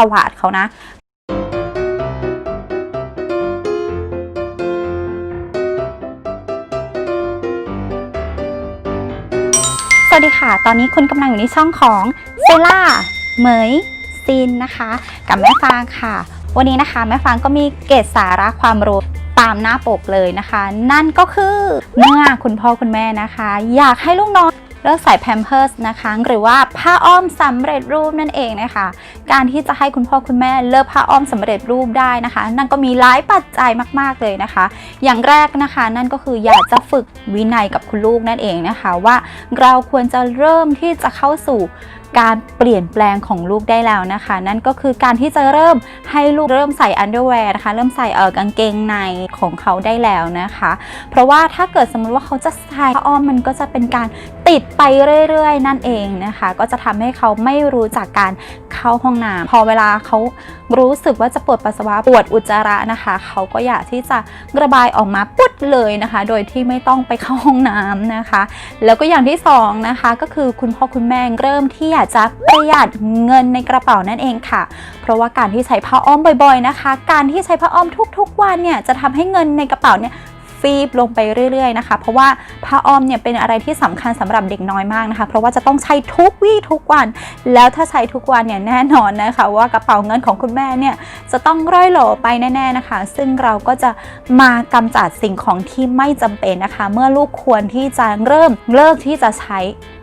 ตวาดเขานะสวัสดีค่ะ ตอนนี้คุณกำลังอยู่ในช่องของเซล่าเหมยซินนะคะ กับแม่ฟางค่ะ วันนี้นะคะ แม่ฟางก็มีเกร็ดสาระความรู้ตามหน้าปกเลยนะคะ นั่นก็คือเมื่อคุณพ่อคุณแม่นะคะ อยากให้ลูกน้อง เลิกใส่แพมเพิร์สนะคะ หรือว่าผ้าอ้อมสำเร็จรูปนั่นเองนะคะ การที่จะให้คุณพ่อคุณแม่เลิกผ้าอ้อมสำเร็จรูปได้นะคะ นั่นก็มีหลายปัจจัยมากๆเลยนะคะ อย่างแรกนะคะนั่นก็คืออยากจะฝึกวินัยกับคุณลูกนั่นเองนะคะ ว่าเราควรจะเริ่มที่จะเข้าสู่การเปลี่ยนแปลงของลูกได้แล้วนะคะ นั่นก็คือการที่จะเริ่มให้ลูกเริ่มใส่อันเดอร์แวร์นะคะเริ่มใส่เออกางเกงในของเขาได้แล้วนะคะ เพราะว่าถ้าเกิดสมมติว่าเขาจะใส่ผ้าอ้อมมันก็จะเป็นการ ติดไปเรื่อยๆ นั่นเองนะคะ ก็จะทำให้เขาไม่รู้จักการเข้าห้องน้ำพอเวลาเขารู้สึกว่าจะปวดปัสสาวะปวดอุจจาระนะคะ เขาก็อยากที่จะระบายออกมาปุ๊ดเลยนะคะ โดยที่ไม่ต้องไปเข้าห้องน้ำนะคะ แล้วก็อย่างที่สองนะคะก็คือคุณพ่อคุณแม่เริ่มที่อยากจะประหยัดเงินในกระเป๋านั่นเองค่ะ เพราะว่าการที่ใช้ผ้าอ้อมบ่อย ๆนะคะ การที่ใช้ผ้าอ้อมทุกๆวันเนี่ยจะทำให้เงินในกระเป๋าเนี่ย ฟีบลงไปเรื่อยๆนะคะ เพราะว่าผ้าอ้อมเนี่ยเป็นอะไรที่สำคัญสำหรับเด็กน้อยมากนะคะ เพราะว่าจะต้องใช้ทุกวี่ทุกวัน แล้วถ้าใช้ทุกวันเนี่ยแน่นอนนะคะ ว่ากระเป๋าเงินของคุณแม่เนี่ยจะต้องร่อยหล่อไปแน่ๆนะคะ ซึ่งเราก็จะมากำจัดสิ่งของที่ไม่จำเป็นนะคะ เมื่อลูกควรที่จะเริ่มเลิกที่จะใช้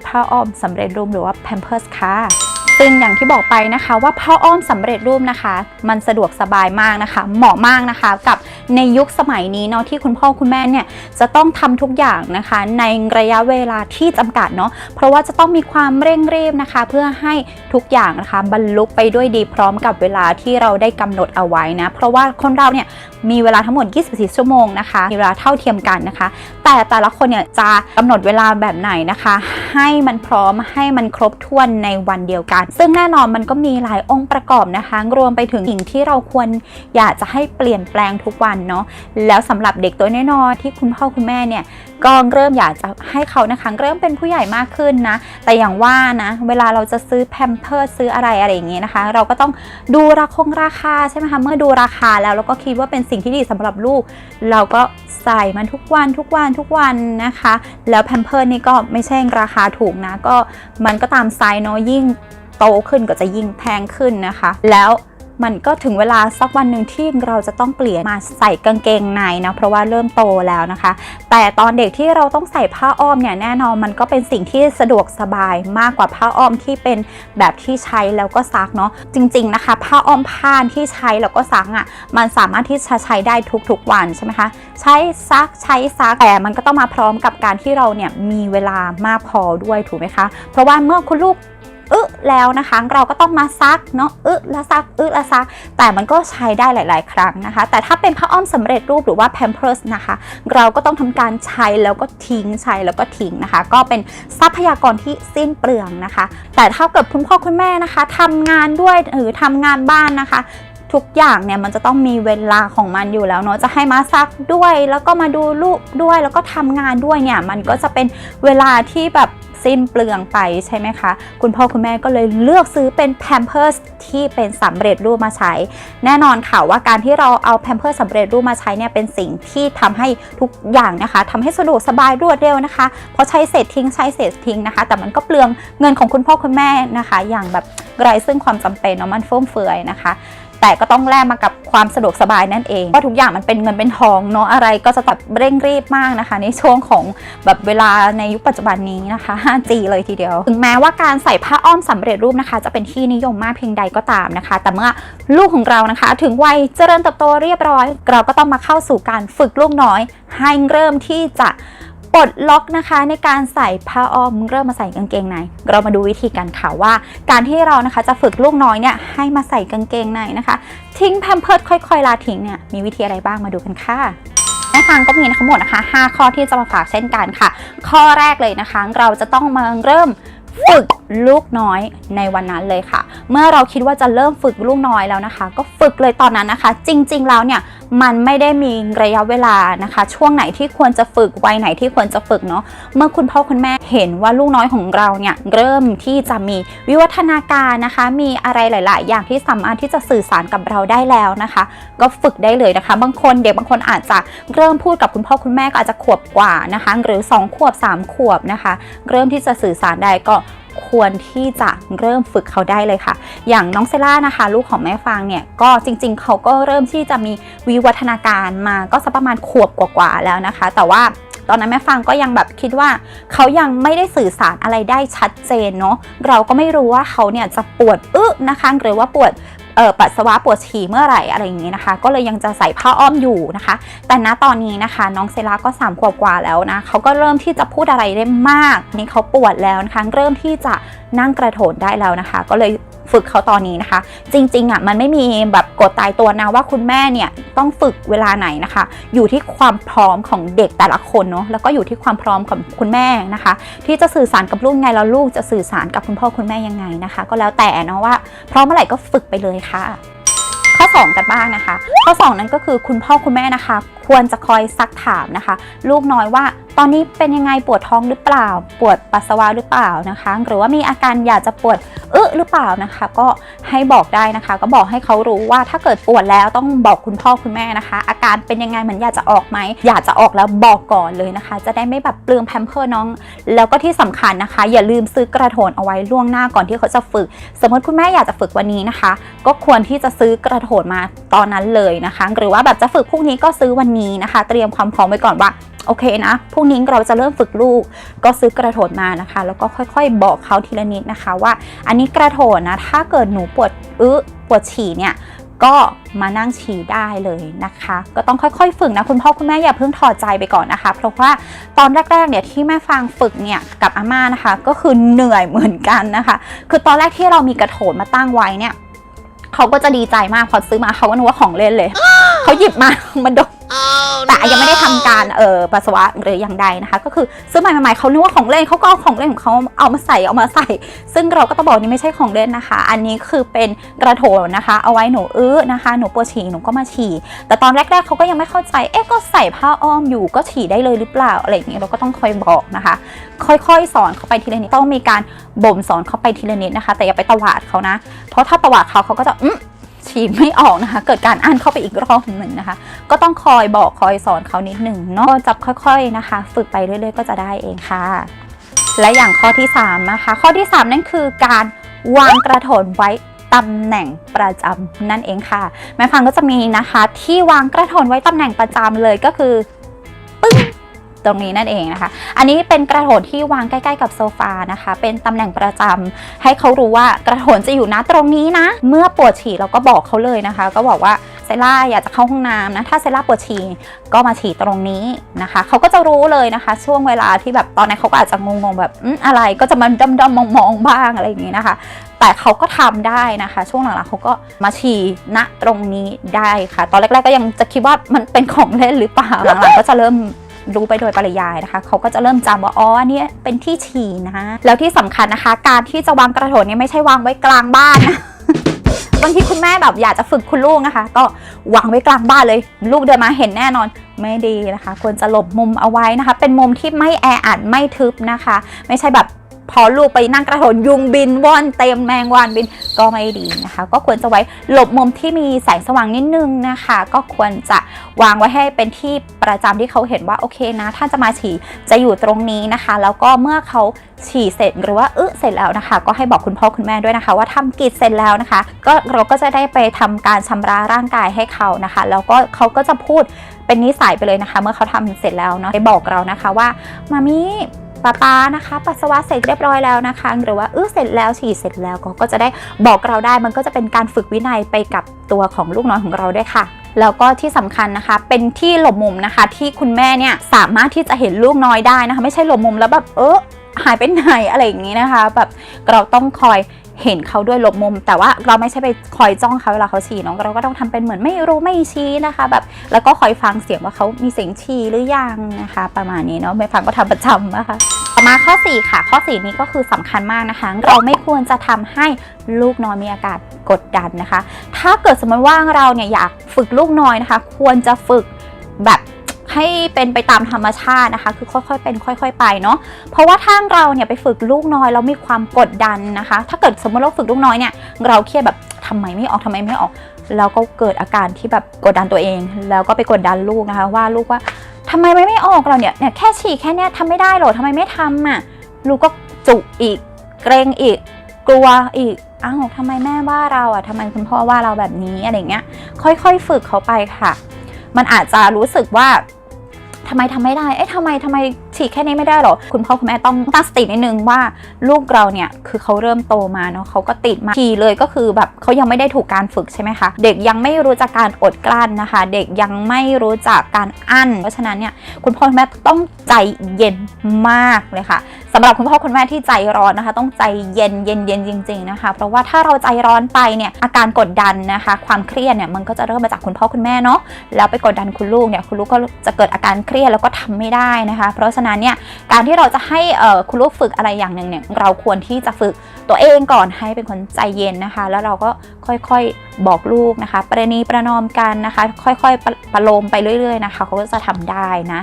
ผ้าอ้อมสำเร็จรูปหรือว่า Pampers ค่ะ ซึ่งอย่างที่บอกไปนะคะว่าผ้าอ้อมสำเร็จรูปนะคะ มันสะดวกสบายมากนะคะ เหมาะมากนะคะกับในยุคสมัยนี้เนาะที่คุณพ่อคุณแม่เนี่ยจะต้องทำทุกอย่างนะคะ ในระยะเวลาที่จำกัดเนาะเพราะว่าจะต้องมีความเร่งรีบนะคะ เพื่อให้ทุกอย่างนะคะบรรลุไปด้วยดีพร้อมกับเวลาที่เราได้กำหนดเอาไว้นะเพราะว่าคนเราเนี่ยมีเวลาทั้งหมด 24 ชั่วโมงนะคะมีเวลาเท่าเทียมกันนะคะ แต่แต่ละคนเนี่ยจะกำหนดเวลาแบบไหนนะคะ ให้มันพร้อมให้มันครบถ้วนในวันเดียวกัน ซึ่งแน่นอนมันก็มีหลายองค์ประกอบนะคะ รวมไปถึงสิ่งที่เราควรอยากจะให้เปลี่ยนแปลงทุกวันเนาะแล้วสำหรับเด็กตัวน้อยๆที่คุณพ่อคุณแม่เนี่ยก็เริ่มอยากจะให้เขานะคะเริ่มเป็นผู้ใหญ่มากขึ้นนะ แต่อย่างว่านะเวลาเราจะซื้อแพมเพิร์ซื้ออะไรอะไรอย่างเงี้ยนะคะ เราก็ต้องดูราคงราคาใช่ไหมคะเมื่อดูราคาแล้วเราก็คิดว่าเป็นสิ่งที่ดีสำหรับลูก เราก็ใส่มันทุกวันทุกวันทุกวันนะคะ แล้วแพมเพิร์นี่ก็ไม่ใช่ราคาถูกนะ ก็มันก็ตามไซส์เนาะยิ่งโตขึ้นก็จะยิ่งแพงขึ้นนะคะ แล้ว มันก็ถึงเวลาสักวันหนึ่งที่เราจะต้องเปลี่ยนมาใส่กางเกงในนะเพราะว่าเริ่มโตแล้วนะคะ แต่ตอนเด็กที่เราต้องใส่ผ้าอ้อมเนี่ยแน่นอนมันก็เป็นสิ่งที่สะดวกสบายมากกว่าผ้าอ้อมที่เป็นแบบที่ใช้แล้วก็ซักเนาะจริง ๆนะคะ ผ้าอ้อมผ้าที่ใช้แล้วก็ซักอะมันสามารถที่จะใช้ได้ทุกๆวันใช่ไหมคะใช้ซักใช้ซักแต่มันก็ต้องมาพร้อมกับการที่เราเนี่ยมีเวลามากพอด้วยถูกไหมคะ เพราะว่าเมื่อคุณลูก อึแล้วนะคะ เราก็ต้องมาซักเนาะอึแล้วซักอึแล้วซัก แต่มันก็ใช้ได้หลาย ๆ ครั้งนะคะ แต่ถ้าเป็นผ้าอ้อมสำเร็จรูปหรือว่า Pampers นะคะ เราก็ต้องทำการใช้แล้วก็ทิ้งใช้แล้วก็ทิ้งนะคะ ก็เป็นทรัพยากรที่สิ้นเปลืองนะคะ แต่ถ้าเกิดคุณพ่อคุณแม่นะคะทำงานด้วยหรือทำงานบ้านนะคะทุกอย่างเนี่ยมันจะต้องมีเวลาของมันอยู่แล้วเนาะจะให้มาซักด้วย แล้วก็มาดูลูกด้วยแล้วก็ทำงานด้วยเนี่ยมันก็จะเป็นเวลาที่แบบ สิ้นเปลืองไปใช่ไหมคะ คุณพ่อคุณแม่ก็เลยเลือกซื้อเป็น Pampers ที่เป็นสำเร็จรูปมาใช้ แน่นอนค่ะว่าการที่เราเอา Pampers สำเร็จรูปมาใช้เนี่ยเป็นสิ่งที่ทำให้ทุกอย่างนะคะทำให้สะดวกสบายรวดเร็วนะคะพราะใช้เสร็จทิ้งใช้เสร็จทิ้งนะคะ แต่มันก็เปลืองเงินของคุณพ่อคุณแม่นะคะ อย่างแบบไร้ซึ่งความจำเป็นเนาะมันฟุ่มเฟือยนะคะ แต่ก็ต้องแลกมากับความสะดวกสบายนั่นเองเพราทุกอย่างมันเป็นเงินเป็นทองเนาะอะไรก็จะแบบเร่งรีบมากนะคะ ในช่วงของแบบเวลาในยุคปัจจุบันนี้นะคะ 5G เลยทีเดียว ถึงแม้ว่าการใส่ผ้าอ้อมสำเร็จรูปนะคะ จะเป็นที่นิยมมากเพียงใดก็ตามนะคะ แต่เมื่อลูกของเรานะคะ ถึงวัยเจริญเติบโตเรียบร้อย เราก็ต้องมาเข้าสู่การฝึกลูกน้อย ให้เริ่มที่จะ ปลดล็อกนะคะในการใส่ผ้าอ้อมเริ่มมาใส่กางเกงใน เรามาดูวิธีกันค่ะว่า การที่เรานะคะจะฝึกลูกน้อยเนี่ยให้มาใส่กางเกงในนะคะ ทิ้งแพมเพิร์ดค่อย ๆ ลาทิ้งเนี่ยมีวิธีอะไรบ้างมาดูกันค่ะแม่ฟางก็มีทั้งหมดนะคะ 5 ข้อที่จะมาฝากเช่นกันค่ะ ข้อแรกเลยนะคะ เราจะต้องมาเริ่มฝึกลูกน้อยในวันนั้นเลยค่ะ เมื่อเราคิดว่าจะเริ่มฝึกลูกน้อยแล้วนะคะ ก็ฝึกเลยตอนนั้นนะคะ จริง ๆ แล้วเนี่ยมันไม่ได้มีระยะเวลานะคะ ช่วงไหนที่ควรจะฝึกวัยไหนที่ควรจะฝึกเนาะเมื่อคุณพ่อคุณแม่เห็นว่าลูกน้อยของเราเนี่ยเริ่มที่จะมีวิวัฒนาการนะคะ มีอะไรหลาย ๆ อย่างที่สามารถที่จะสื่อสารกับเราได้แล้วนะคะ ก็ฝึกได้เลยนะคะ บางคนเด็กบางคนอาจจะเริ่มพูดกับคุณพ่อคุณแม่ก็อาจจะขวบกว่านะคะ หรือ 2 ขวบ 3 ขวบนะคะ เริ่มที่จะสื่อสารได้ก็ ควรที่จะเริ่มฝึกเขาได้เลยค่ะ อย่างน้องเซล่านะคะ ลูกของแม่ฟางเนี่ยก็จริง ๆ เขาก็เริ่มที่จะมีวิวัฒนาการมาก็สักประมาณขวบกว่าๆแล้วนะคะ แต่ว่าตอนนั้นแม่ฟางก็ยังแบบคิดว่าเขายังไม่ได้สื่อสารอะไรได้ชัดเจนเนาะเราก็ไม่รู้ว่าเขาเนี่ยจะปวดอึนะคะหรือว่าปวด เออปัสสาวะปวดฉี่เมื่อไหร่อะไรอย่างนี้นะคะ ก็เลยยังจะใส่ผ้าอ้อมอยู่นะคะ แต่ณตอนนี้นะคะ น้องเซราก็3ขวบกว่าแล้วนะเขาก็เริ่มที่จะพูดอะไรได้มาก นี่เขาปวดแล้วนะคะ เริ่มที่จะนั่งกระโถนได้แล้วนะคะ ก็เลย ฝึกเขาตอนนี้นะคะ จริงๆอะมันไม่มีแบบกฎตายตัวนะว่าคุณแม่เนี่ยต้องฝึกเวลาไหนนะคะ อยู่ที่ความพร้อมของเด็กแต่ละคนเนาะแล้วก็อยู่ที่ความพร้อมของคุณแม่นะคะ ที่จะสื่อสารกับลูกไงแล้วลูกจะสื่อสารกับคุณพ่อคุณแม่ยังไงนะคะ ก็แล้วแต่เนาะว่าพร้อมเมื่อไหร่ก็ฝึกไปเลยค่ะข้อ 2 กันบ้างนะคะ ข้อ 2 นั้นก็คือคุณพ่อคุณแม่นะคะ ควรจะคอยซักถามนะคะ ลูกน้อยว่า ตอนนี้เป็นยังไงปวดท้องหรือเปล่า ปวดปัสสาวะหรือเปล่านะคะ หรือว่ามีอาการอยากจะปวดอึหรือเปล่านะคะ ก็ให้บอกได้นะคะ ก็บอกให้เขารู้ว่าถ้าเกิดปวดแล้วต้องบอกคุณพ่อคุณแม่นะคะ อาการเป็นยังไงเหมือนอยากจะออกไหมอยากจะออกแล้วบอกก่อนเลยนะคะ จะได้ไม่แบบเปลืองแพมเพิร์น้อง แล้วก็ที่สำคัญนะคะ อย่าลืมซื้อกระโถนเอาไว้ล่วงหน้าก่อนที่เขาจะฝึก สมมติคุณแม่อยากจะฝึกวันนี้นะคะ ก็ควรที่จะซื้อกระโถนมาตอนนั้นเลยนะคะ หรือว่าแบบจะฝึกพรุ่งนี้ก็ซื้อวันนี้นะคะ เตรียมความพร้อมไว้ก่อนว่า โอเคนะพรุ่งนี้เราจะเริ่มฝึกลูก ก็ซื้อกระโถนมานะคะ แล้วก็ค่อยๆ บอกเขาทีละนิดนะคะว่า อันนี้กระโถนนะถ้าเกิดหนูปวดอึปวดฉี่เนี่ยก็มานั่งฉี่ได้เลยนะคะ ก็ต้องค่อยๆ ฝึกนะคุณพ่อคุณแม่อย่าเพิ่งถอดใจไปก่อนนะคะ เพราะว่าตอนแรกๆเนี่ยที่แม่ฟางฝึกเนี่ยกับอาม่านะคะ ก็คือเหนื่อยเหมือนกันนะคะ คือตอนแรกที่เรามีกระโถนมาตั้งไว้เนี่ยเขาก็จะดีใจมากพอซื้อมาเขาก็นึกว่าของเล่นเลยเขาหยิบมามันดม แต่ยังไม่ได้ทำการเออปัสสาวะหรืออย่างใดนะคะ ก็คือซื้อใหม่ใหม่ๆเขานึกว่าของเล่นเขาก็เอาของเล่นของเขาเอามาใส่เอามาใส่ ซึ่งเราก็ต้องบอกนี่ไม่ใช่ของเล่นนะคะ อันนี้คือเป็นกระโถนนะคะ เอาไว้หนูอื้อนะคะ หนูปวดฉี่หนูก็มาฉี่แต่ตอนแรกๆเขาก็ยังไม่เข้าใจเอ๊ะก็ใส่ผ้าอ้อมอยู่ก็ฉี่ได้เลยหรือเปล่าอะไรอย่างนี้เราก็ต้องคอยบอกนะคะ ค่อยๆ สอนเขาไปทีละนิดต้องมีการบ่มสอนเขาไปทีละนิดนะคะ แต่อย่าไปตวาดเขานะ เพราะถ้าตวาดเขาเขาก็จะอืม ฉีดไม่ออกนะคะ เกิดการอ่านเข้าไปอีกรอบหนึ่งนะคะ ก็ต้องคอยบอกคอยสอนเขานิดหนึ่งเนาะจับค่อยๆนะคะ ฝึกไปเรื่อยๆ ก็จะได้เองค่ะ และอย่างข้อที่3นะคะข้อที่ 3 นั่นคือการวางกระโถนไว้ตำแหน่งประจำนั่นเองค่ะแม่ฟังก็จะมีนะคะ ที่วางกระโถนไว้ตำแหน่งประจำเลยก็คือ ตรงนี้นั่นเองนะคะ อันนี้เป็นกระโถนที่วางใกล้ๆกับโซฟานะคะ เป็นตำแหน่งประจำให้เขารู้ว่ากระโถนจะอยู่นะตรงนี้นะ เมื่อปวดฉี่เราก็บอกเขาเลยนะคะ ก็บอกว่าเซล่าอยากจะเข้าห้องน้ำนะ ถ้าเซล่าปวดฉี่ก็มาฉี่ตรงนี้นะคะ เขาก็จะรู้เลยนะคะ ช่วงเวลาที่แบบตอนนั้นเขาก็อาจจะงงๆแบบอมอะไรก็จะมาดำๆมองๆบ้างอะไรอย่างนี้นะคะ แต่เขาก็ทำได้นะคะ ช่วงหลังๆเขาก็มาฉี่ณตรงนี้ได้ค่ะ ตอนแรกๆก็ยังจะคิดว่ามันเป็นของเล่นหรือเปล่าหลังๆก็จะเริ่ม รู้ไปโดยปริยายนะคะ เขาก็จะเริ่มจำว่าอ๋อเนี่ยเป็นที่ฉี่นะ แล้วที่สำคัญนะคะ การที่จะวางกระโถนเนี่ยไม่ใช่วางไว้กลางบ้านนะบางทีคุณแม่แบบอยากจะฝึกคุณลูกนะคะ ก็วางไว้กลางบ้านเลย ลูกเดินมาเห็นแน่นอนไม่ดีนะคะ ควรจะหลบมุมเอาไว้นะคะ เป็นมุมที่ไม่แออัดไม่ทึบนะคะ ไม่ใช่แบบ พอลูกไปนั่งกระโถนยุงบินว่อนเต็มแมงวันบินก็ไม่ดีนะคะ ก็ควรจะไว้หลบมุมที่มีแสงสว่างนิดนึงนะคะ ก็ควรจะวางไว้ให้เป็นที่ประจำที่เขาเห็นว่าโอเคนะถ้าจะมาฉี่จะอยู่ตรงนี้นะคะ แล้วก็เมื่อเขาฉี่เสร็จหรือว่าอึเสร็จแล้วนะคะ ก็ให้บอกคุณพ่อคุณแม่ด้วยนะคะ ว่าทำกิจเสร็จแล้วนะคะ ก็เราก็จะได้ไปทำการชำระร่างกายให้เขานะคะ แล้วก็เขาก็จะพูดเป็นนิสัยไปเลยนะคะ เมื่อเขาทำเสร็จแล้วเนาะไปบอกเรานะคะว่ามามี่ ป้าป้านะคะ ปัสสาวะเสร็จเรียบร้อยแล้วนะคะ หรือว่าเออเสร็จแล้วฉี่เสร็จแล้วก็ก็จะได้บอกเราได้มันก็จะเป็นการฝึกวินัยไปกับตัวของลูกน้อยของเราด้วยค่ะแล้วก็ที่สำคัญนะคะ เป็นที่หลบมุมนะคะ ที่คุณแม่เนี่ยสามารถที่จะเห็นลูกน้อยได้นะคะ ไม่ใช่หลบมุมแล้วแบบเออหายไปไหนอะไรอย่างนี้นะคะ แบบเราต้องคอย เห็นเขาด้วยหลบมุม แต่ว่าเราไม่ใช่ไปคอยจ้องเขาเวลาเขาฉี่เน้องเราก็ต้องทำเป็นเหมือนไม่รู้ไม่ชี้นะคะ แบบแล้วก็คอยฟังเสียงว่าเขามีเสียงฉี่หรือยังนะคะ ประมาณนี้เนาะไม่ฟังก็ทำประจำนะคะต่อมาข้อ 4 ค่ะ ข้อ 4 นี้ก็คือสำคัญมากนะคะ เราไม่ควรจะทำให้ลูกน้อยมีอาการกดดันนะคะ ถ้าเกิดสมมติว่าเราเนี่ยอยากฝึกลูกน้อยนะคะ ควรจะฝึกแบบ ให้เป็นไปตามธรรมชาตินะคะ คือค่อยๆเป็นค่อย ๆ ไปเนาะเพราะว่าถ้าเราเนี่ยไปฝึกลูกน้อยแล้วมีความกดดันนะคะ ถ้าเกิดสมมติเราฝึกลูกน้อยเนี่ยเราเครียดแบบทำไมไม่ออกทำไมไม่ออก แล้วก็เกิดอาการที่แบบกดดันตัวเอง แล้วก็ไปกดดันลูกนะคะ ว่าลูกว่าทำไมไม่ไม่ออกเราเนี่ยเนี่ยแค่ฉี่แค่เนี้ยทำไม่ได้หรอทำไมไม่ทำอะลูกก็จุกอีกเกรงอีกกลัวอีกอ้าวทำไมแม่ว่าเราอะทำไมคุณพ่อว่าเราแบบนี้อะไรเงี้ย ค่อยๆ ฝึกเขาไปค่ะ มันอาจจะรู้สึกว่า ทำไมทำไม่ได้ เอ๊ะทำไมทำไม ฉีกแค่นี้ไม่ได้หรอ คุณพ่อคุณแม่ต้องตั้งสตินิดนึงว่าลูกเราเนี่ยคือเขาเริ่มโตมาเนาะเขาก็ติดมาทีเลยก็คือแบบเขายังไม่ได้ถูกการฝึกใช่ไหมคะ เด็กยังไม่รู้จักการอดกลั้นนะคะ เด็กยังไม่รู้จักการอั้น เพราะฉะนั้นเนี่ยคุณพ่อคุณแม่ต้องใจเย็นมากเลยค่ะสำหรับคุณพ่อคุณแม่ที่ใจร้อนนะคะ ต้องใจเย็นเย็นเย็นจริง ๆนะคะ เพราะว่าถ้าเราใจร้อนไปเนี่ยอาการกดดันนะคะ ความเครียดเนี่ยมันก็จะเริ่มมาจากคุณพ่อคุณแม่เนาะแล้วไปกดดันคุณลูกเนี่ยคุณลูกก็จะเกิดอาการเครียดแล้วก็ทำไม่ได้นะคะ เพราะฉะนั้นเนี่ยการที่เราจะให้คุณลูกฝึกอะไรอย่างหนึ่งเนี่ยเราควรที่จะฝึกตัวเองก่อนให้เป็นคนใจเย็นนะคะ แล้วเราก็ค่อยๆบอกลูกนะคะ ประนีประนอมกันนะคะ ค่อยๆประประโลมไปเรื่อยๆนะคะเขาก็จะทำได้นะ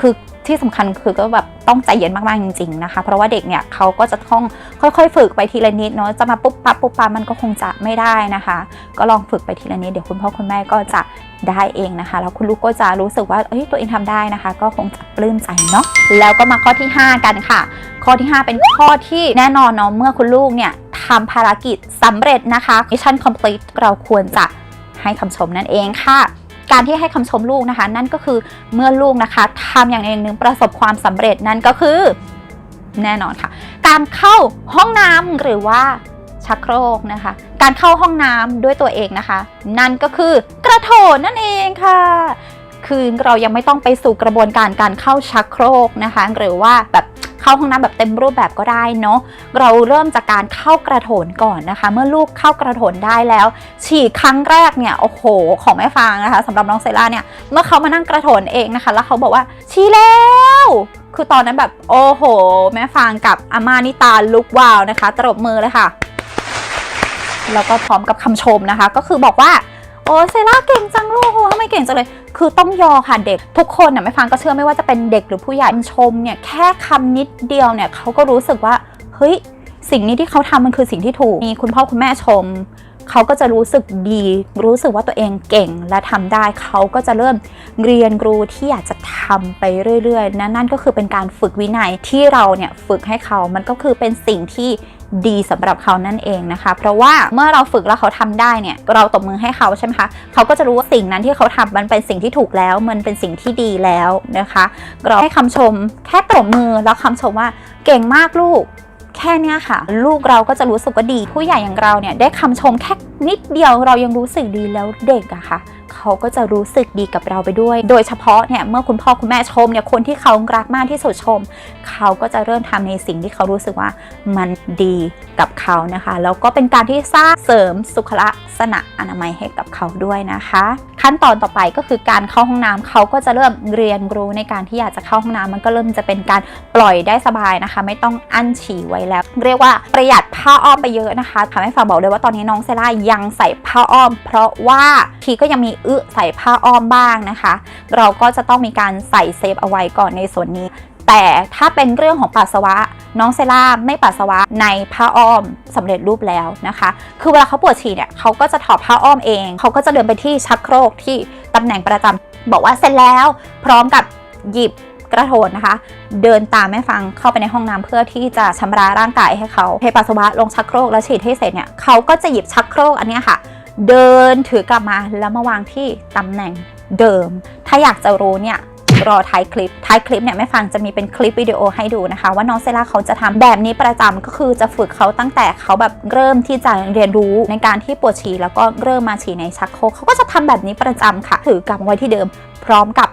คือที่สำคัญคือก็แบบต้องใจเย็นมากๆจริงๆนะคะ เพราะว่าเด็กเนี่ยเขาก็จะต้องค่อยๆ ฝึกไปทีละนิดเนาะจะมาปุ๊บปั๊บปุ๊บปั๊บมันก็คงจะไม่ได้นะคะ ก็ลองฝึกไปทีละนิดเดี๋ยวคุณพ่อคุณแม่ก็จะได้เองนะคะ แล้วคุณลูกก็จะรู้สึกว่าเอ้ยตัวเองทำได้นะคะ ก็คงจะปลื้มใจเนาะแล้วก็มาข้อที่ 5 กันค่ะ ข้อที่ 5 เป็นข้อที่แน่นอนเนาะเมื่อคุณลูกเนี่ยทำภารกิจสำเร็จนะคะ mission complete เราควรจะให้คำชมนั่นเองค่ะ การที่ให้คำชมลูกนะคะ นั่นก็คือเมื่อลูกนะคะทำอย่างใดอย่างหนึ่งประสบความสำเร็จนั่นก็คือแน่นอนค่ะ การเข้าห้องน้ำหรือว่าชักโครกนะคะ การเข้าห้องน้ำด้วยตัวเองนะคะ นั่นก็คือกระโถนนั่นเองค่ะคือเรายังไม่ต้องไปสู่กระบวนการการเข้าชักโครกนะคะ หรือว่าแบบ เข้าห้องน้ำแบบเต็มรูปแบบก็ได้เนาะเราเริ่มจากการเข้ากระโถนก่อนนะคะ เมื่อลูกเข้ากระโถนได้แล้ว ฉี่ครั้งแรกเนี่ยโอ้โห ของแม่ฟางนะคะสำหรับน้องเซล่าเนี่ยเมื่อเขามานั่งกระโถนเองนะคะ แล้วเขาบอกว่าฉี่แล้วคือตอนนั้นแบบโอ้โห แม่ฟางกับอาม่านี่ตาลุกวาวนะคะตบมือเลยค่ะแล้วก็พร้อมกับคำชมนะคะ ก็คือบอกว่า โอ้เซล่าเก่งจังลูกโอ้ทำไมเก่งจังเลย คือต้องยอค่ะเด็ก ทุกคนน่ะไม่ฟังก็เชื่อไม่ว่าจะเป็นเด็กหรือผู้ใหญ่ชมเนี่ยแค่คำนิดเดียวเนี่ยเขาก็รู้สึกว่าเฮ้ยสิ่งนี้ที่เขาทำมันคือสิ่งที่ถูกมีคุณพ่อคุณแม่ชมเขาก็จะรู้สึกดี รู้สึกว่าตัวเองเก่งและทำได้เขาก็จะเริ่มเรียนรู้ที่อยากจะทำไปเรื่อยๆนะนั่นก็คือเป็นการฝึกวินัยที่เราเนี่ยฝึกให้เขามันก็คือเป็นสิ่งที่ ดีสำหรับเขานั่นเองนะคะ เพราะว่าเมื่อเราฝึกแล้วเขาทำได้เนี่ยเราตบมือให้เขาใช่ไหมคะเขาก็จะรู้ว่าสิ่งนั้นที่เขาทำมันเป็นสิ่งที่ถูกแล้ว มันเป็นสิ่งที่ดีแล้วนะคะเราให้คำชมแค่ตบมือแล้วคำชมว่าเก่งมากลูกแค่นี้ค่ะ ลูกเราก็จะรู้สึกว่าดี ผู้ใหญ่อย่างเราเนี่ยได้คำชมแค่นิดเดียวเรายังรู้สึกดีแล้วเด็กอะค่ะ เขาก็จะรู้สึกดีกับเราไปด้วย โดยเฉพาะเนี่ยเมื่อคุณพ่อคุณแม่ชมเนี่ยคนที่เขารักมากที่สุดชม เขาก็จะเริ่มทำในสิ่งที่เขารู้สึกว่ามันดีกับเขานะคะแล้วก็เป็นการที่สร้างเสริมสุขลักษณะอนามัยให้กับเขาด้วยนะคะ ขั้นตอนต่อไปก็คือการเข้าห้องน้ำเขาก็จะเริ่มเรียนรู้ในการที่อยากจะเข้าห้องน้ำมันก็เริ่มจะเป็นการปล่อยได้สบายนะคะ ไม่ต้องอั้นฉี่ไว้แล้ว เรียกว่าประหยัดผ้าอ้อมไปเยอะนะคะทำให้ฝากบอกเลยว่าตอนนี้น้องเซล่ายังใส่ผ้าอ้อม เพราะว่าทีก็ยังมีอึใส่ผ้าอ้อมบ้างนะคะ เราก็จะต้องมีการใส่เซฟเอาไว้ก่อนในส่วนนี้ แต่ถ้าเป็นเรื่องของปัสสาวะ น้องเซล่าไม่ปัสสาวะในผ้าอ้อมสำเร็จรูปแล้วนะคะ คือเวลาเขาปวดฉี่เนี่ยเขาก็จะถอดผ้าอ้อมเอง เขาก็จะเดินไปที่ชักโครกที่ตำแหน่งประจำบอกว่าเสร็จแล้ว พร้อมกับหยิบกระโถนนะคะ เดินตามแม่ฟังเข้าไปในห้องน้ำเพื่อที่จะชำระร่างกายให้เขาเทปัสสาวะลงชักโครกแล้วฉีดให้เสร็จเนี่ยเขาก็จะหยิบชักโครกอันนี้ค่ะ เดินถือกลับมาแล้วมาวางที่ตำแหน่งเดิม ถ้าอยากจะรู้เนี่ยรอท้ายคลิป ท้ายคลิปเนี่ยแม่ฟังจะมีเป็นคลิปวิดีโอให้ดูนะคะ ว่าน้องเซล่าเขาจะทำแบบนี้ประจำก็คือจะฝึกเขาตั้งแต่เขาแบบเริ่มที่จะเรียนรู้ในการที่ปวดฉี่แล้วก็เริ่มมาฉี่ในชักโครกเขาก็จะทำแบบนี้ประจำค่ะ ถือกลับไว้ที่เดิม พร้อมกับ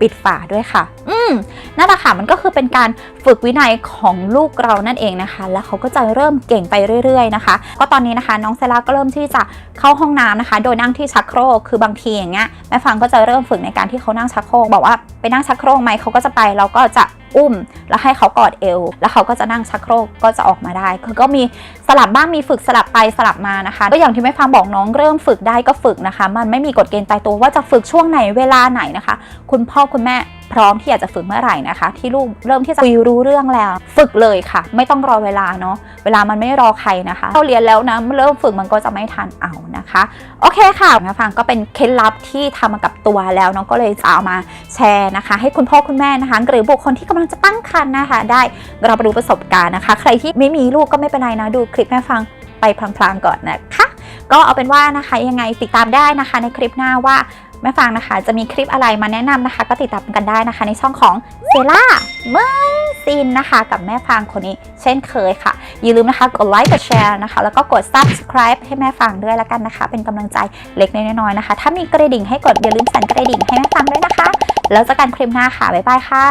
ปิดฝาด้วยค่ะอื มนั่นแหละค่ะมันก็คือเป็นการฝึกวินัยของลูกเรานั่นเองนะคะ แล้วเขาก็จะเริ่มเก่งไปเรื่อย ๆ นะคะ ก็ตอนนี้นะคะ น้องเซล่าก็เริ่มที่จะเข้าห้องน้ำนะคะ โดยนั่งที่ชักโครกคือบางทีอย่างเงี้ยแม่ฟังก็จะเริ่มฝึกในการที่เขานั่งชักโครกบอกว่าไปนั่งชักโครกไหมเขาก็จะไปเราก็จะอุ้ม แล้วให้เขากอดเอว แล้วเขาก็จะนั่งชักโครกก็จะออกมาได้ คือก็มีสลับบ้างมีฝึกสลับไปสลับมานะคะ ก็อย่างที่แม่ฟังบอกน้องเริ่มฝึกได้ก็ฝึกนะคะ มันไม่มีกฎเกณฑ์ตายตัวว่าจะฝึกช่วงไหนเวลาไหนนะคะ คุณพ่อคุณแม่ พร้อมที่อยากจะฝึกเมื่อไหร่นะคะ ที่ลูกเริ่มที่จะคุยรู้เรื่องแล้ว ฝึกเลยค่ะ ไม่ต้องรอเวลาเนาะเวลามันไม่รอใครนะคะเราเรียนแล้วนะเริ่มฝึกมันก็จะไม่ทันเอานะคะ โอเคค่ะนะฟังก็เป็นเคล็ดลับที่ทำมากับตัวแล้วน้องก็เลยจะเอามาแชร์นะคะ ให้คุณพ่อคุณแม่นะคะ หรือบุคคลที่กำลังจะตั้งครรภ์นะคะ ได้รับรู้ประสบการณ์นะคะ ใครที่ไม่มีลูกก็ไม่เป็นไรนะดูคลิปแม่ฟังไปพลางๆก่อนนะคะ ก็เอาเป็นว่านะคะยังไงติดตามได้นะคะในคลิปหน้าว่า แม่ฟังนะคะ จะมีคลิปอะไรมาแนะนำนะคะ ก็ติดตามกันได้นะคะ ในช่องของเซล่าเมยซินนะคะ กับแม่ฟังคนนี้ เช่นเคยค่ะ อย่าลืมนะคะกดไลค์กดแชร์นะคะ แล้วก็กด subscribe ให้แม่ฟังด้วยละกันนะคะ เป็นกำลังใจเล็กน้อยๆนะคะ ถ้ามีกระดิ่งให้กดอย่าลืมสั่นกระดิ่งให้แม่ฟังด้วยนะคะ แล้วเจอกันคลิปหน้าค่ะบ๊ายบายค่ะ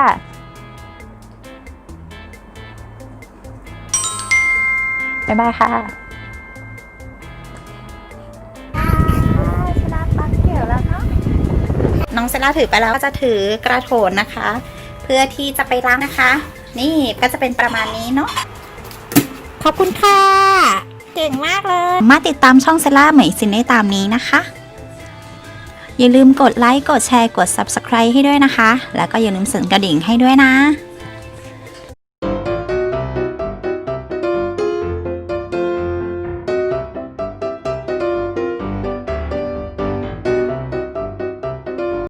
บ๊ายบายค่ะ น้องเซล่าถือไปแล้วก็จะถือกระโถนนะคะ เพื่อที่จะไปล้างนะคะ นี่ก็จะเป็นประมาณนี้เนาะขอบคุณค่ะ เก่งมากเลย มาติดตามช่องเซล่าใหม่ซินได้ตามนี้นะคะ อย่าลืมกดไลค์กดแชร์กด Subscribe ให้ด้วยนะคะ แล้วก็อย่าลืมสั่นกระดิ่งให้ด้วยนะ